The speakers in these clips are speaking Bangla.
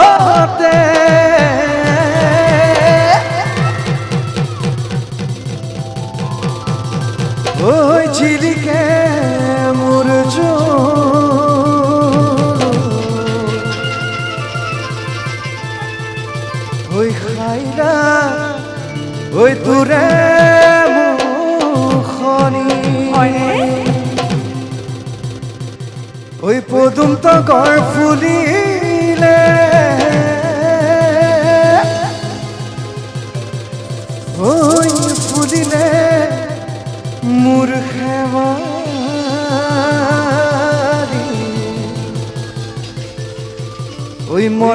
হতে। ওই ঝিলিকে মুরজ ওই খাইরা ওই দূরে মুখনি। ওই পদুম তো গড় ফুলিলে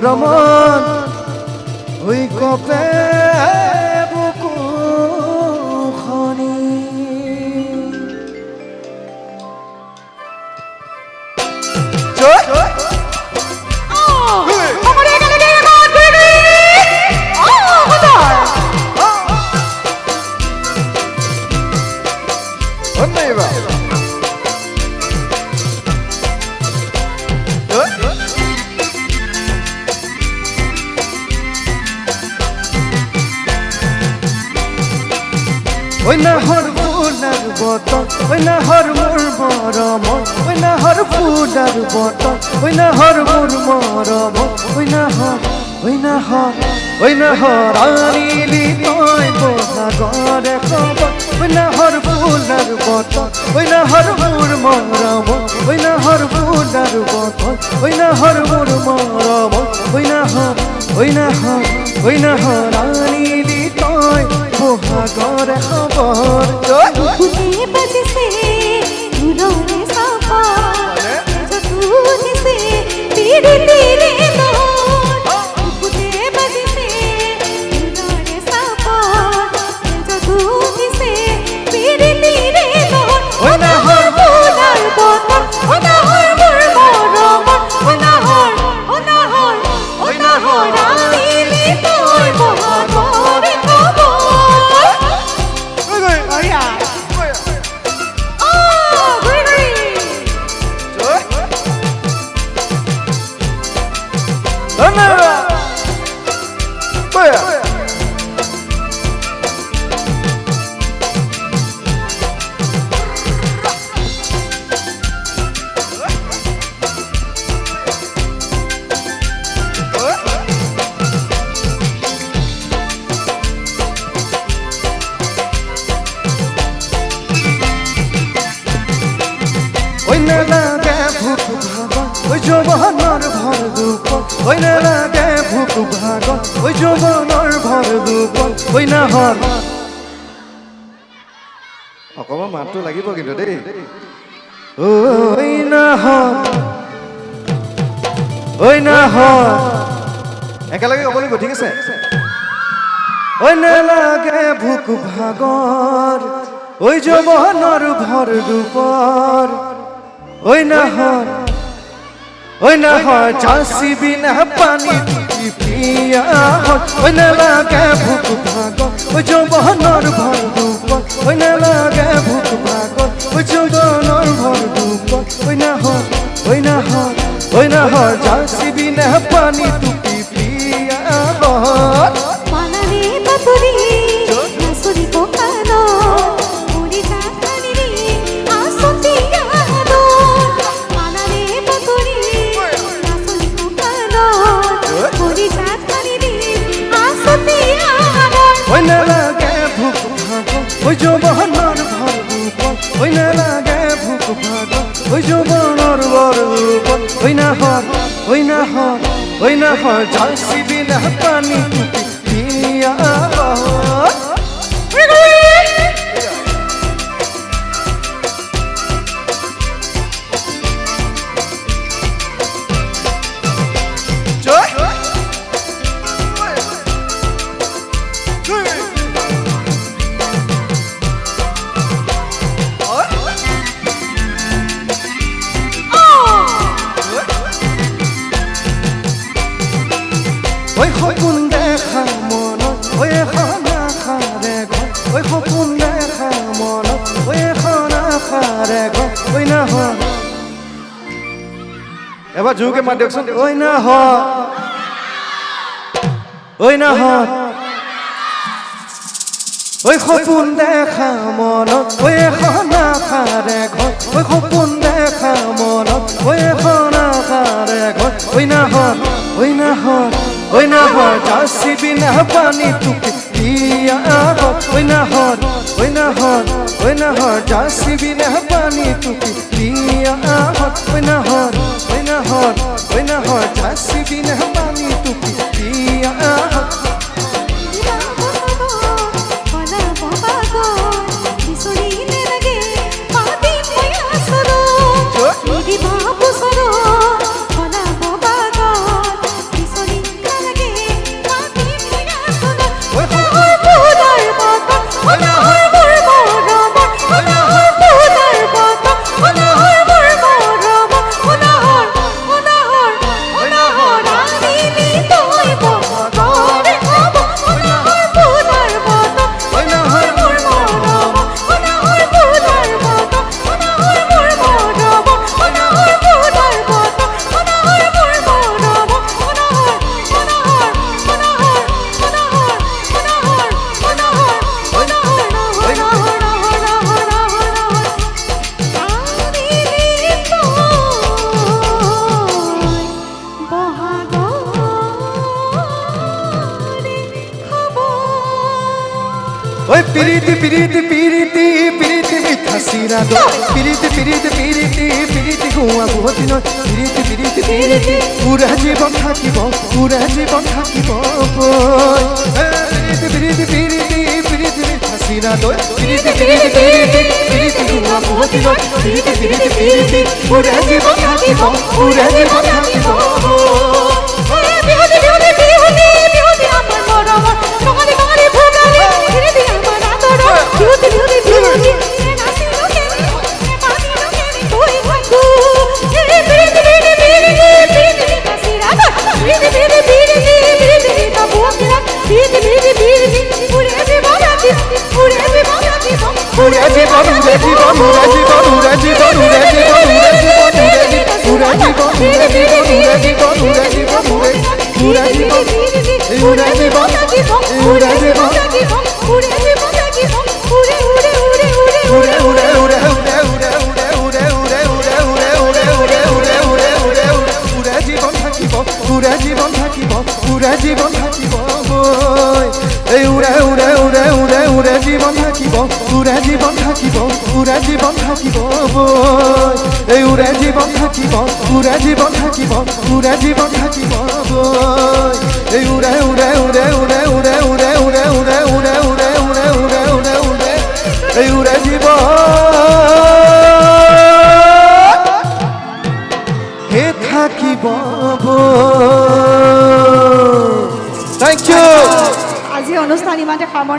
ওই মরমন ওই কপে ওই না হর ফুলার বতন ওই না হর মোর মরম ওই না হর ফুলার বতন ওই না হর মোর মরম ওই না হর ওই না হর ওই না হর আনিলি তোয় বোঝা গরে খবর ওই না হর ফুলার বতন ওই না হর মোর মরম ওই না হর ওই না লাগে ভুক ভাগন ওই যৌবনের ভর দুপ ওই না লাগে ভুক ভাগন ওই যৌবনের ভর দুপ ওই না হর অকমান মাতটো লাগিব কিন্তু দেই। ওই না হর ওই না হর একেলগে ক'ব লাগিব ঠিক আছে? ওই না লাগে ভুক ভাগর ওই যৌবনের ভর দুপর ওই না হয়, ওই না হয় চাষি বিনা পানি পিয়া ওই না লাগে ভুক ভাগ ওই যৌবনের ভর দুপর ওই না লাগে ভুক ভাগ ওই যৌবনের ভর পানি টুটি ওই না হর ওই না হর ওই না হর জল সিবি না পানি। সপোন দেখা মনত ওই এখন ওই না হ। এবার জুকে মাত দিয়কচোন ওই না হ। ওই না হ। ওই সপোন দেখা মনত ওই এখন আশার এখন ওই সপোন দেখা মনত ওই এখন আশার এখন ওই না হন ওই না হন ওই না হন যাচ্ছিবি না পানি তুকে দিয়া ওই না হর ওই না হর ওই না হর যাসিবি না পানি তুকি দিয়া ওই না হর ওই না হর ওই না হর যাসিবি না ওই পিরিতি পিরিতি পিরিতি পিরিতি মিঠা সিরা দো পিরিতি পিরিতি পিরিতি পিরিতি গুয়া গুহতি নয় পিরিতি পিরিতি পিরিতি পুরা জীবন থাকিব পুরা জীবন থাকিব পিরিতি পিরিতি পিরিতি পিরিতি মিঠা সিরা দো পিরিতি পিরিতি পিরিতি পিরিতি গুয়া গুহতি নয় পিরিতি পিরিতি পিরিতি পুরা জীবন থাকিব পুরা জীবন থাকিব উড়ে জীবন থাকিব পুরা জীবন উড়ে জীবন থাকিব উড়ে জীবন থাকিব এই উড়ে জীবন থাকিব উড়ে জীবন থাকিব উড়ে জীবন থাকিব এই উড়ে উড়ে উড়ে উড়ে উড়ে উড়ে উড়ে উড়ে উড়ে উড়ে উড়ে উড়ে উড়ে উড়ে এই উড়ে জীবন হে থাকিব থেংক ইউ আজি অনুষ্ঠান ইমানতে সামৰণি